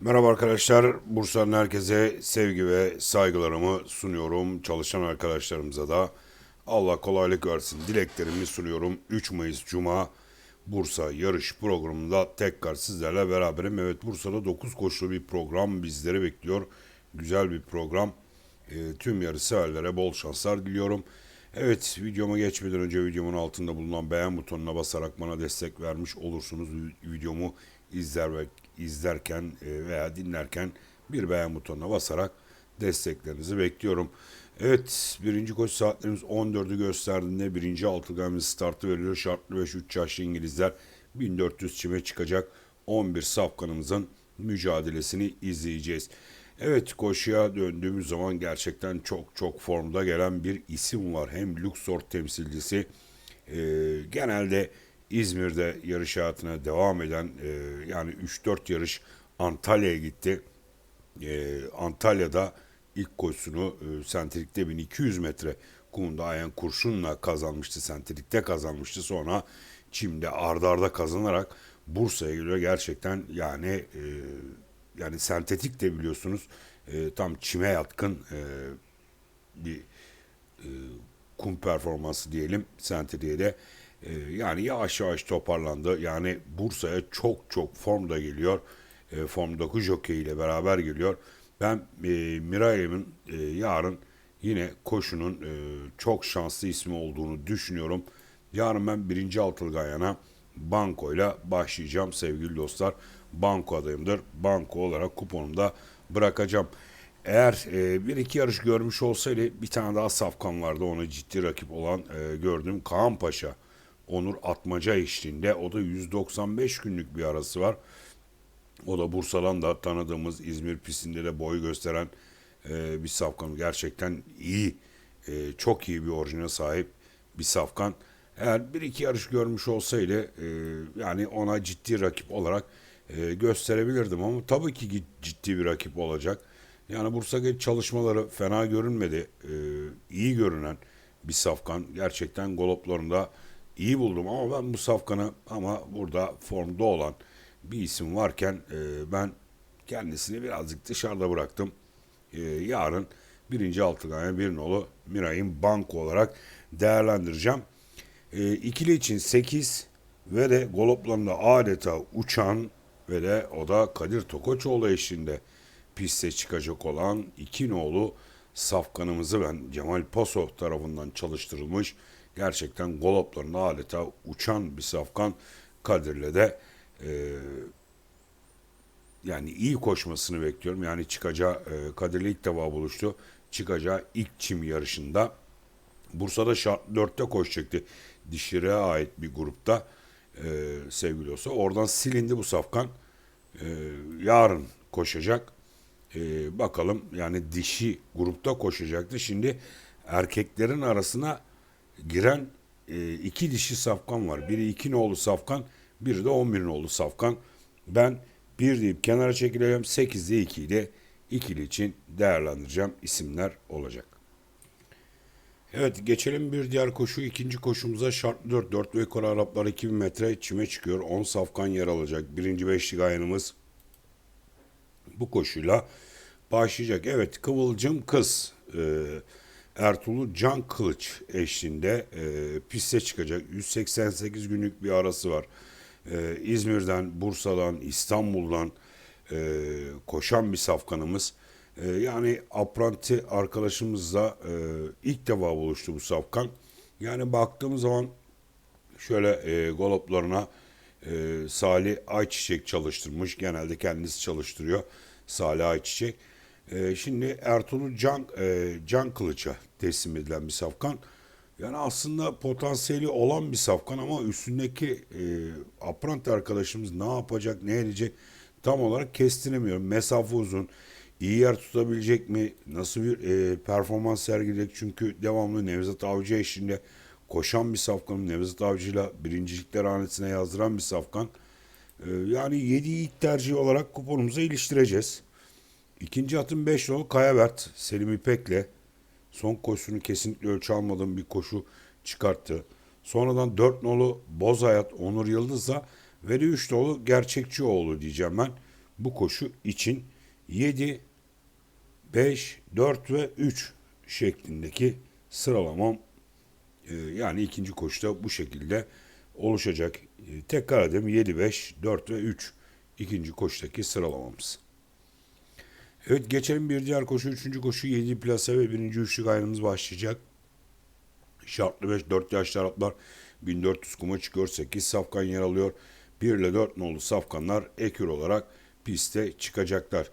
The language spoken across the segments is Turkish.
Merhaba arkadaşlar. Bursa'nın herkese sevgi ve saygılarımı sunuyorum. Çalışan arkadaşlarımıza da Allah kolaylık versin. Dileklerimi sunuyorum. 3 Mayıs Cuma Bursa yarış programında tekrar sizlerle beraberim. Evet Bursa'da 9 koşulu bir program bizleri bekliyor. Güzel bir program. E, tüm yarış severlere bol şanslar diliyorum. Evet videoma geçmeden önce videomun altında bulunan beğen butonuna basarak bana destek vermiş olursunuz. Videomu izler ve izlerken e, veya dinlerken bir beğen butonuna basarak desteklerinizi bekliyorum. Evet birinci koşu saatlerimiz 14'ü gösterdiğinde birinci altıgamız startı veriliyor. Şartlı 5 3 yaşlı İngilizler 1400 çime çıkacak 11 safkanımızın mücadelesini izleyeceğiz. Evet koşuya döndüğümüz zaman gerçekten çok çok formda gelen bir isim var. Hem Luxor temsilcisi e, genelde İzmir'de yarış hayatına devam eden e, yani 3-4 yarış Antalya'ya gitti. E, Antalya'da ilk koşusunu e, sentrikte 1200 metre kumunda Ayan Kurşun'la kazanmıştı. Sentrikte kazanmıştı. Sonra Çim'de ardarda kazanarak Bursa'ya geliyor. Gerçekten yani e, yani sentetik de biliyorsunuz e, tam çime yatkın e, bir e, kum performansı diyelim sentrikte de. E, yani yavaş yavaş toparlandı. Yani Bursa'ya çok çok formda geliyor. E, formdaki jockey ile beraber geliyor. Ben e, Mirayem'in e, yarın yine koşunun e, çok şanslı ismi olduğunu düşünüyorum. Yarın ben birinci Altılgayan'a Banko ile başlayacağım sevgili dostlar. Banko adayımdır. Banko olarak kuponumda bırakacağım. Eğer e, bir iki yarış görmüş olsaydı bir tane daha safkan vardı. Ona ciddi rakip olan e, gördüğüm Kaan Paşa. Onur Atmaca eşliğinde. O da 195 günlük bir arası var. O da Bursa'dan da tanıdığımız İzmir pistinde de boy gösteren e, bir safkan. Gerçekten iyi, e, çok iyi bir orijine sahip bir safkan. Eğer bir iki yarış görmüş olsaydı e, yani ona ciddi rakip olarak e, gösterebilirdim ama tabii ki ciddi bir rakip olacak. Yani Bursa çalışmaları fena görünmedi. E, iyi görünen bir safkan. Gerçekten goloplarında iyi buldum ama ben bu safkanı ama burada formda olan bir isim varken e, ben kendisini birazcık dışarıda bıraktım. E, yarın birinci altıgaya bir nolu Miray'ın banko olarak değerlendireceğim. E, ikili için 8 ve de goloplarında adeta uçan ve de o da Kadir Tokoçoğlu eşliğinde piste çıkacak olan iki nolu safkanımızı ben Cemal Paso tarafından çalıştırılmış gerçekten goloplarında adeta uçan bir safkan Kadir'le de e, yani iyi koşmasını bekliyorum. Yani çıkacağı e, Kadir'le ilk defa buluştu. Çıkacağı ilk çim yarışında Bursa'da şart 4'te koşacaktı. Dişire'ye ait bir grupta e, sevgili olsa. Oradan silindi bu safkan. E, yarın koşacak. E, bakalım yani dişi grupta koşacaktı. Şimdi erkeklerin arasına giren e, iki dişi safkan var. Biri iki nolu safkan, biri de on bir nolu safkan. Ben bir deyip kenara çekileceğim. Sekizde iki ile ikili için değerlendireceğim isimler olacak. Evet geçelim bir diğer koşu. ikinci koşumuza şartlı 4. 4 ve yukarı Araplar 2000 metre çime çıkıyor. 10 safkan yer alacak. Birinci beşli gayanımız bu koşuyla başlayacak. Evet Kıvılcım Kız. Ee, Ertuğrul Can Kılıç eşliğinde e, piste çıkacak. 188 günlük bir arası var. E, İzmir'den, Bursa'dan, İstanbul'dan e, koşan bir safkanımız. E, yani apranti arkadaşımızla e, ilk defa buluştu bu safkan. Yani baktığımız zaman şöyle e, goloplarına e, Salih Ayçiçek çalıştırmış. Genelde kendisi çalıştırıyor Salih Ayçiçek. E, şimdi Ertuğrul Can, e, Can Kılıç'a teslim edilen bir safkan. Yani aslında potansiyeli olan bir safkan ama üstündeki e, Aprant arkadaşımız ne yapacak, ne edecek tam olarak kestiremiyorum. Mesafe uzun, iyi yer tutabilecek mi, nasıl bir e, performans sergileyecek çünkü devamlı Nevzat Avcı eşliğinde koşan bir safkan, Nevzat Avcı'yla birincilikler hanesine yazdıran bir safkan. E, yani 7 ilk tercih olarak kuponumuza iliştireceğiz. İkinci atın 5 nolu Kayabert Selim İpek'le son koşusunu kesinlikle ölçü almadığım bir koşu çıkarttı. Sonradan 4 nolu Bozayat Onur Yıldız'la ve de 3 nolu Gerçekçioğlu diyeceğim ben. bu koşu için 7, 5, 4 ve 3 şeklindeki sıralamam e, yani ikinci koşuda bu şekilde oluşacak. E, tekrar edelim 7, 5, 4 ve 3 ikinci koşudaki sıralamamız. Evet geçelim bir diğer koşu. Üçüncü koşu 7 plase ve birinci üçlük ayrımımız başlayacak. Şartlı 5 4 yaşlı Araplar 1400 kuma çıkıyor. 8 safkan yer alıyor. 1 ile 4 nolu safkanlar ekür olarak piste çıkacaklar.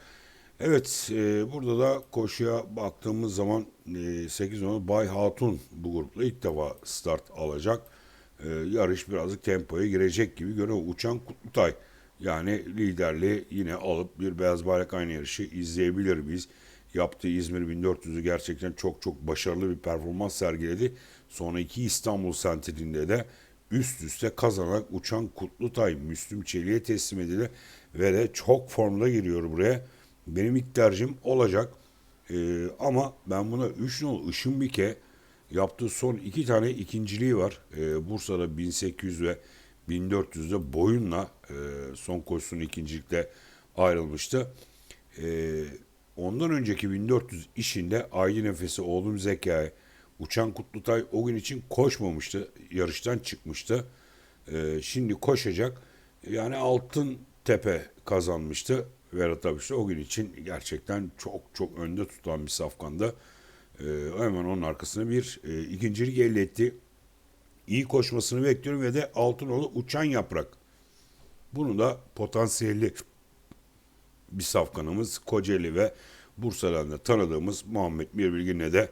Evet e, burada da koşuya baktığımız zaman e, 8 nolu Bay Hatun bu grupla ilk defa start alacak. E, yarış birazcık tempoya girecek gibi görünüyor. Uçan Kutlutay yani liderliği yine alıp bir beyaz bayrak aynı yarışı izleyebilir miyiz? Yaptığı İzmir 1400'ü gerçekten çok çok başarılı bir performans sergiledi. Sonra iki İstanbul sentrinde de üst üste kazanarak uçan Kutlutay Müslüm Çelik'e teslim edildi ve de çok formda giriyor buraya. Benim ilk tercihim olacak. Ee, ama ben buna 3 nol Işınbike yaptığı son iki tane ikinciliği var. Ee, Bursa'da 1800 ve 1400'de boyunla e, son koşusunun ikincilikte ayrılmıştı. E, ondan önceki 1400 işinde Aydın Nefesi oğlum Zekai Uçan Kutlutay o gün için koşmamıştı. Yarıştan çıkmıştı. E, şimdi koşacak. Yani Altın Tepe kazanmıştı. Vedat Abiş'te o gün için gerçekten çok çok önde tutan bir safkanda. E, hemen onun arkasına bir e, ikincilik elde etti iyi koşmasını bekliyorum ve de Altınoğlu uçan yaprak. Bunu da potansiyelli bir safkanımız Kocaeli ve Bursa'dan da tanıdığımız Muhammed Mirbilgin'le de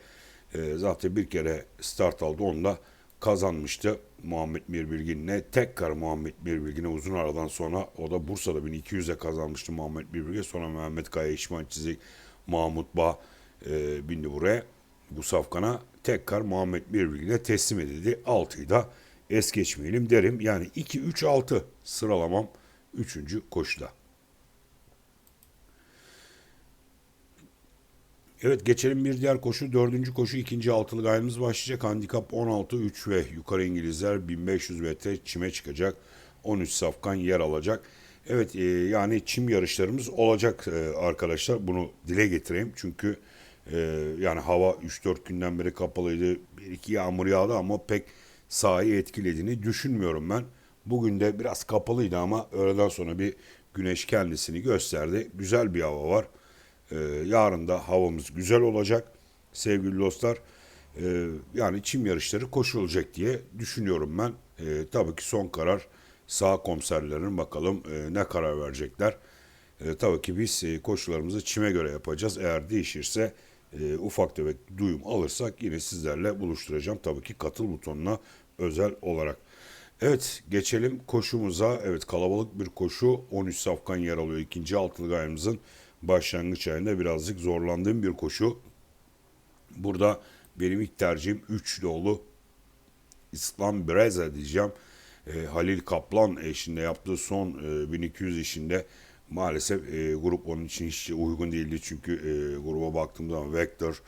e, zaten bir kere start aldı. Onu da kazanmıştı Muhammed Mirbilgin'le. Tekrar Muhammed Mirbilgin'e uzun aradan sonra o da Bursa'da 1200'e kazanmıştı Muhammed Mirbilgin. Sonra Mehmet Kaya, İşman Çizik, Mahmut Bağ e, bindi buraya bu safkana tekrar Muhammed Birbirine teslim edildi. 6'yı da es geçmeyelim derim. Yani 2-3-6 sıralamam 3. koşuda. Evet geçelim bir diğer koşu. Dördüncü koşu ikinci altılı gayemiz başlayacak. Handikap 16 3 ve yukarı İngilizler 1500 metre çime çıkacak. 13 safkan yer alacak. Evet e, yani çim yarışlarımız olacak e, arkadaşlar. Bunu dile getireyim. Çünkü ee, yani hava 3-4 günden beri kapalıydı. Bir iki yağmur yağdı ama pek sahayı etkilediğini düşünmüyorum ben. Bugün de biraz kapalıydı ama öğleden sonra bir güneş kendisini gösterdi. Güzel bir hava var. Ee, yarın da havamız güzel olacak sevgili dostlar. Ee, yani çim yarışları koşulacak diye düşünüyorum ben. Ee, tabii ki son karar sağ komiserlerin bakalım e, ne karar verecekler. E, tabii ki biz e, koşularımızı çime göre yapacağız. Eğer değişirse e, ufak tefek duyum alırsak yine sizlerle buluşturacağım. Tabii ki katıl butonuna özel olarak. Evet geçelim koşumuza. Evet kalabalık bir koşu. 13 safkan yer alıyor. İkinci altılı gayemizin başlangıç ayında birazcık zorlandığım bir koşu. Burada benim ilk tercihim 3 dolu İslam Breza diyeceğim. E, Halil Kaplan eşinde yaptığı son e, 1200 işinde maalesef e, grup onun için hiç uygun değildi. Çünkü e, gruba baktığım zaman Vector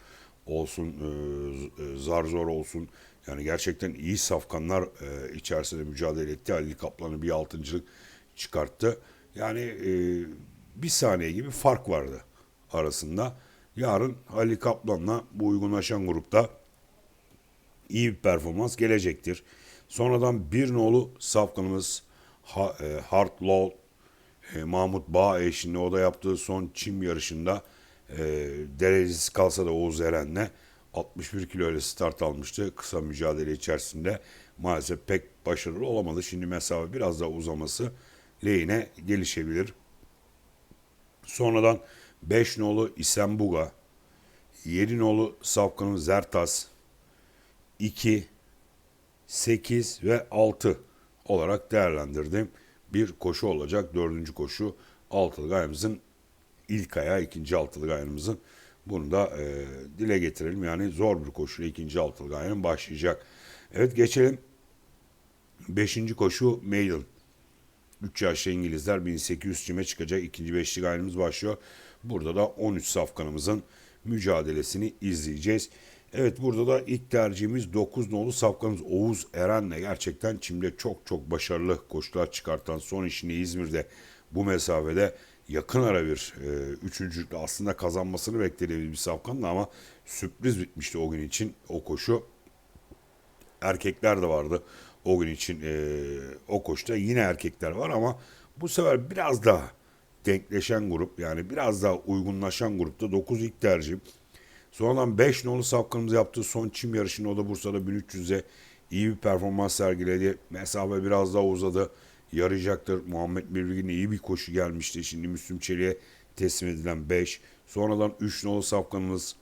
olsun, e, e, Zarzor olsun yani gerçekten iyi safkanlar e, içerisinde mücadele etti. Ali Kaplan'ı bir altıncılık çıkarttı. Yani e, bir saniye gibi fark vardı arasında. Yarın Ali Kaplan'la bu uygunlaşan grupta iyi bir performans gelecektir. Sonradan bir nolu safkanımız ha, e, Hard Law e, Mahmut Bağ eşliğinde o da yaptığı son çim yarışında e, derecesi kalsa da Oğuz Eren'le 61 kilo ile start almıştı. Kısa mücadele içerisinde maalesef pek başarılı olamadı. Şimdi mesafe biraz daha uzaması lehine gelişebilir. Sonradan 5 nolu İsembuga, 7 nolu Safkan'ın Zertas, 2, 8 ve 6 olarak değerlendirdim bir koşu olacak. Dördüncü koşu altılı gayemizin ilk ayağı ikinci altılı gayemizin. Bunu da e, dile getirelim. Yani zor bir koşu ikinci altılı gayenin başlayacak. Evet geçelim. Beşinci koşu Maiden. 3 yaşlı İngilizler 1800 cime çıkacak. ikinci beşli gayemiz başlıyor. Burada da 13 safkanımızın mücadelesini izleyeceğiz. Evet burada da ilk tercihimiz 9 nolu safkanımız Oğuz Eren'le gerçekten çimde çok çok başarılı koşular çıkartan son işini İzmir'de bu mesafede yakın ara bir e, üçüncülükle aslında kazanmasını beklediğimiz bir safkandı ama sürpriz bitmişti o gün için o koşu. Erkekler de vardı o gün için e, o koşuda yine erkekler var ama bu sefer biraz daha denkleşen grup yani biraz daha uygunlaşan grupta 9 ilk tercih. Sonradan 5 nolu safkanımız yaptığı son çim yarışında o da Bursa'da 1300'e iyi bir performans sergiledi. Mesafe biraz daha uzadı. Yarayacaktır. Muhammed Bilgin'e iyi bir koşu gelmişti. Şimdi Müslüm Çelik'e teslim edilen 5. Sonradan 3 nolu safkanımız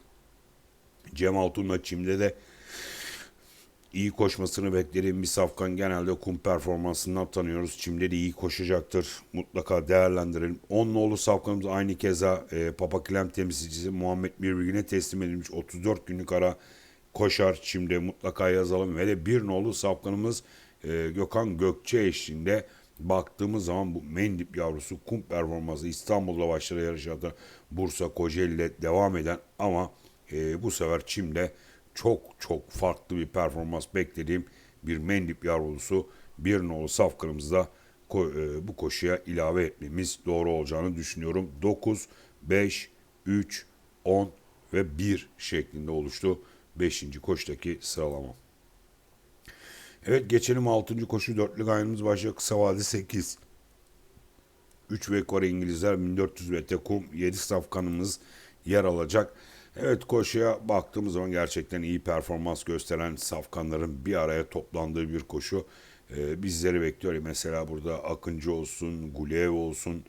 Cem Altun'la çimde de iyi koşmasını beklediğim bir safkan genelde kum performansından tanıyoruz. Çimde de iyi koşacaktır. Mutlaka değerlendirelim. 10 nolu safkanımız aynı keza e, Papa Klem temsilcisi Muhammed Birbirine teslim edilmiş. 34 günlük ara koşar çimde mutlaka yazalım. Ve de bir nolu safkanımız e, Gökhan Gökçe eşliğinde baktığımız zaman bu Mendip yavrusu kum performansı İstanbul'da başladı yarışlarda Bursa Kocaeli'de devam eden ama e, bu sefer çimde çok çok farklı bir performans beklediğim bir Mendip yavrusu bir nolu safkanımızda ko- e, bu koşuya ilave etmemiz doğru olacağını düşünüyorum. 9, 5, 3, 10 ve 1 şeklinde oluştu 5. koştaki sıralama. Evet geçelim 6. koşu dörtlü gayrımız başlıyor. Kısa vade 8. 3 ve Kore İngilizler 1400 metre kum 7 safkanımız yer alacak. Evet koşuya baktığımız zaman gerçekten iyi performans gösteren safkanların bir araya toplandığı bir koşu ee, bizleri bekliyor. Mesela burada Akıncı olsun, Gulev olsun,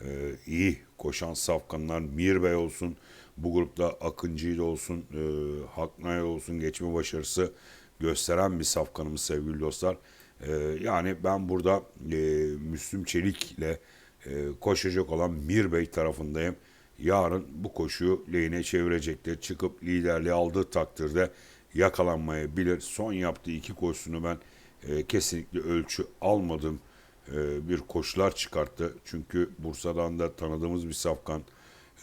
e, iyi koşan safkanlar Mir Bey olsun, bu grupta Akıncı da olsun, e, Haknay olsun geçme başarısı gösteren bir safkanımız sevgili dostlar. E, yani ben burada e, Müslüm Çelik'le e, koşacak olan Mir Bey tarafındayım. Yarın bu koşuyu lehine çevirecektir. Çıkıp liderliği aldığı takdirde yakalanmayabilir. Son yaptığı iki koşusunu ben e, kesinlikle ölçü almadım. E, bir koşular çıkarttı. Çünkü Bursa'dan da tanıdığımız bir safkan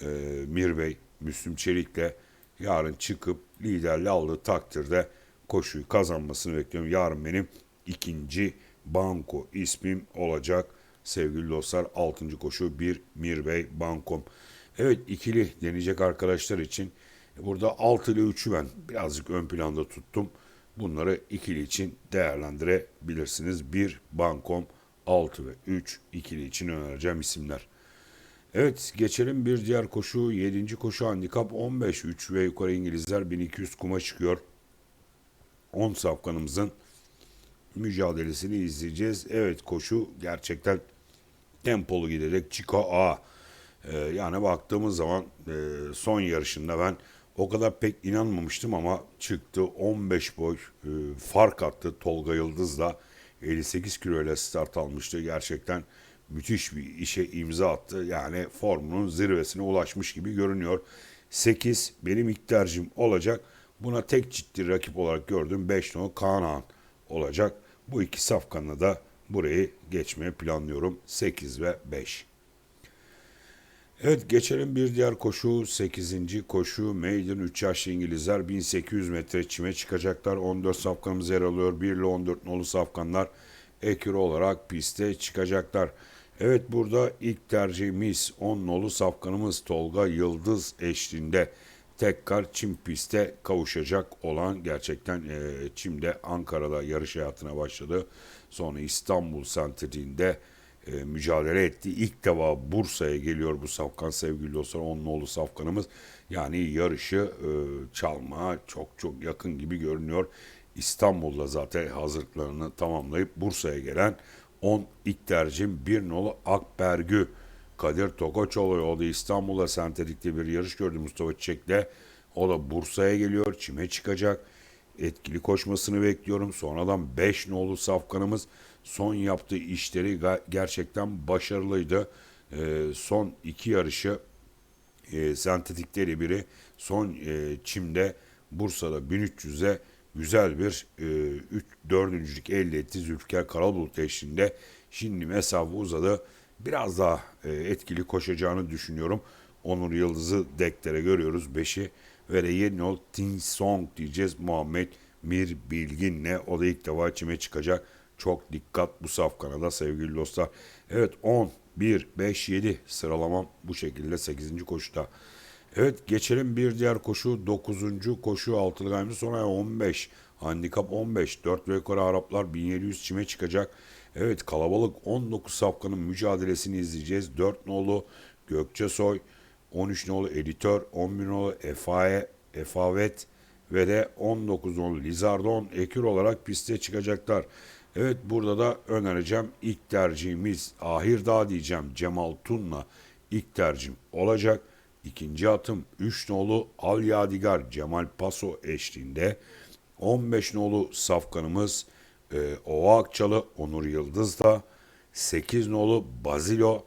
e, Mir Bey, Müslüm Çelik'le yarın çıkıp liderliği aldığı takdirde koşuyu kazanmasını bekliyorum. Yarın benim ikinci banko ismim olacak. Sevgili dostlar 6. koşu 1 Mirbey Bankom. Evet ikili deneyecek arkadaşlar için burada 6 ile 3'ü ben birazcık ön planda tuttum. Bunları ikili için değerlendirebilirsiniz. 1 Bankom 6 ve 3 ikili için önereceğim isimler. Evet geçelim bir diğer koşu 7. koşu handikap 15 3 ve yukarı İngilizler 1200 kuma çıkıyor. 10 safkanımızın mücadelesini izleyeceğiz. Evet koşu gerçekten tempolu giderek Chico A. Ee, yani baktığımız zaman e, son yarışında ben o kadar pek inanmamıştım ama çıktı 15 boy e, fark attı Tolga Yıldız'la 58 kilo ile start almıştı. Gerçekten müthiş bir işe imza attı. Yani formunun zirvesine ulaşmış gibi görünüyor. 8 benim ilk tercihim olacak. Buna tek ciddi rakip olarak gördüğüm 5 no Kaan olacak. Bu iki safkanla da burayı geçmeye planlıyorum. 8 ve 5. Evet geçelim bir diğer koşu 8. koşu Maiden 3 yaşlı İngilizler 1800 metre çime çıkacaklar. 14 safkanımız yer alıyor. 1 ile 14 nolu safkanlar ekürü olarak piste çıkacaklar. Evet burada ilk tercihimiz 10 nolu safkanımız Tolga Yıldız eşliğinde tekrar çim piste kavuşacak olan gerçekten e, çimde Ankara'da yarış hayatına başladı. Sonra İstanbul sentrinde e, mücadele etti. İlk defa Bursa'ya geliyor bu Safkan sevgili dostlar. Onun oğlu Safkan'ımız. Yani yarışı e, çalmaya çok çok yakın gibi görünüyor. İstanbul'da zaten hazırlıklarını tamamlayıp Bursa'ya gelen 10 ilk tercihim bir nolu Akbergü. Kadir Tokoçoğlu o da İstanbul'da sentetikte bir yarış gördü Mustafa Çiçek'le. O da Bursa'ya geliyor. Çime çıkacak. Etkili koşmasını bekliyorum. Sonradan 5 nolu safkanımız son yaptığı işleri gerçekten başarılıydı. E, son iki yarışı e, sentetikleri biri son e, çimde Bursa'da 1300'e güzel bir e, 3 dördüncülük elde etti Zülfikar Karabulut eşliğinde. Şimdi mesafe uzadı. Biraz daha e, etkili koşacağını düşünüyorum. Onur Yıldız'ı deklere görüyoruz. 5'i ve de yeni ol Tin Song diyeceğiz Muhammed Mir Bilgin'le. O da ilk defa çime çıkacak. Çok dikkat bu safkana da sevgili dostlar. Evet 10 1, 5, 7 sıralamam bu şekilde 8. koşuda. Evet geçelim bir diğer koşu 9. koşu altılı gaymı sonra 15. Handikap 15. 4 ve yukarı Araplar 1700 çime çıkacak. Evet kalabalık 19 safkanın mücadelesini izleyeceğiz. 4 nolu Gökçesoy, 13 nolu Editör, 11 nolu Efae, Efavet ve de 19 nolu Lizardon ekür olarak piste çıkacaklar. Evet burada da önereceğim ilk tercihimiz Ahir Dağ diyeceğim Cemal Tun'la ilk tercihim olacak. İkinci atım 3 nolu Al Yadigar Cemal Paso eşliğinde 15 nolu safkanımız e, Ova Akçalı Onur Yıldız da 8 nolu Bazilo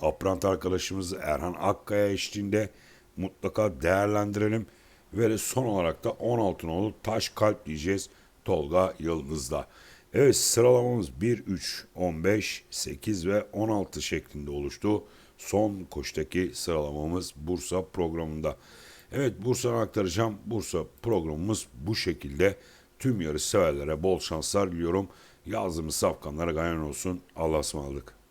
Aprant arkadaşımız Erhan Akkaya eşliğinde mutlaka değerlendirelim. Ve son olarak da 16 nolu Taş Kalp diyeceğiz Tolga Yıldız'da. Evet sıralamamız 1, 3, 15, 8 ve 16 şeklinde oluştu. Son koştaki sıralamamız Bursa programında. Evet Bursa'dan aktaracağım. Bursa programımız bu şekilde. Tüm yarış severlere bol şanslar diliyorum. Yazdığımız safkanlara gayan olsun. Allah'a ısmarladık.